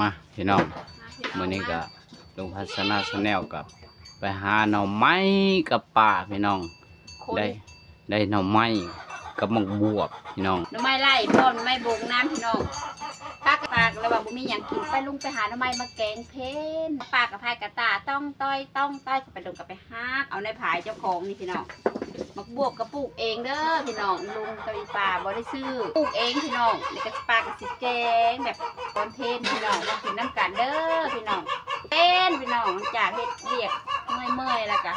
มาพี่น้องมื้อนี้ก็ลุงพัฒนาชาแนลกับไปหาหน่อไม้กับป่าพี่น้องคนได้ ได้หน่อไม้กับหมกบวบพี่น้องหน้ำไม้ไล่พ่อหน้ำไม้บงน้ำพี่น้องปากปากระหว่างบุมีอย่างกินไปลุงไปหาหน้ำไม้มาแกงเพนปากกับพายกระตาต้องต้อยต้องต้อยกับไปดงกับไปฮากเอาในผายเจ้าของนี่พี่น้อง มักบวบกับปลูกเองเด้อพี่น้องลุงกับอีป่าบ่ได้ซื้อปลูกเองพี่น้องนี่ก็ปลากับสิแกงแบบตอนเพนพี่น้องมากินน้ำกันเด้อพี่น้องเป็นพี่น้องจากเฮ็ดเรียกเมื่อยเมื่อยๆแล้วก็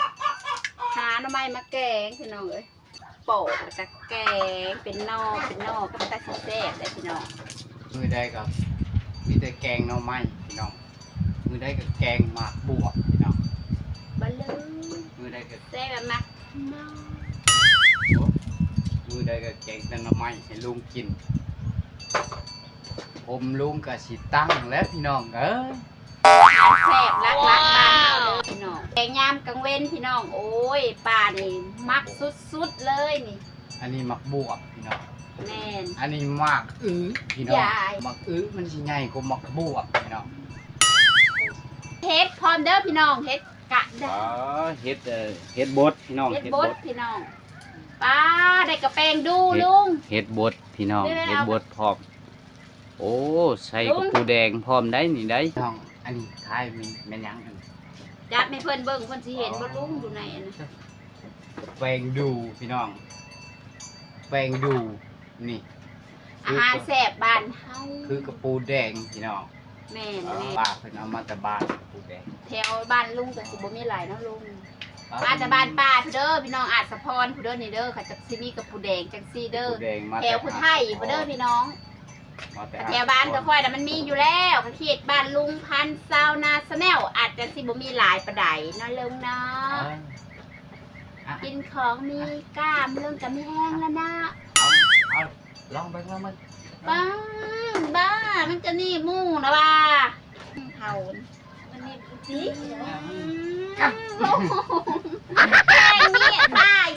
หาหน้ำไม้มาแกงพี่น้องเอ้ยโปะแล้วก็แกงเป็นนอกเป็นนอกก็ตาสิแซ่บได้พี่น้องมือได้กับมีแต่แกงหน่อไม้พี่น้องมือได้กับแกงหมากบวบพี่น้องบะลือมือได้กับแซ่บแบบมักนอกโอ้มือได้ กับแกงแต่หน่อไม้ให้ลุงกิน ผมลุงกับสิตั้งแล้วพี่น้องเอ้ยแซ่บรักรักบ้านเฮาเด้อพี่น้องแกงยามกลางเว้นพี่น้อง โอ้ยป่านี่มักสุดๆเลยนี่ อันนี้มักบวบพี่น้อง แม่น อันนี้มากอื้อพี่น้องมักอื้อมันสิใหญ่กว่ามักบวบพี่น้องเฮ็ดพร้อมเด้อพี่น้องเฮ็ดกะได้อ๋อเฮ็ดเอ่อเฮ็ดบดพี่น้องเฮ็ดบดพี่น้อง ป้าได้กระแปงดูลุง เฮ็ดบดพี่น้องเดี๋ยวๆเฮ็ดบดพร้อม โอ้ใส่ลุกับงปูแดงพร้อมได้นี่ได้น้องอันนี้คายมีแม่นยังอันนี้จับให้เพิ่นเบิ่งเพิ่นสิเห็นบ่ลุงอยู่ในอันนั้นแปลงดูพี่น้อง แปลงดูนี่ อาหารแซ่บบ้านเฮาคือกระปูแดงพี่น้องแม่นแม่นป้าเพิ่นเอามาแต่บ้านกระปูแดงแถวบ้านลุงก็สิบ่มีหลายเนาะลุง บ้านแต่บ้านป้าผู้เด้อพี่น้องอาจสะพรผู้เด้อนี่เด้อค่ะจักสิมีกับผู้แดงจังซี่กระเด้อปูแดงมาแถวผู้ไทยผู้เด้อพี่น้องมาแต่แถวบ้านก็ค่อยแต่ะมันมีอยู่แล้วก็เขตบ้านลุงพันธุ์ซาวนาสแนลอาจจะสิบ่มีหลายปานใดเนาะลุงเนาะเอ้ยอะกินของมีกล้ามลุงก็มีแห้งแล้วนะเอาเอาลองเบิ่งลองเบิ่งบ้าบ้ามันจะนี่มู่นะว่าเฮามันนี่ สิครับลุงแกงนี่ตายบบลุงเด้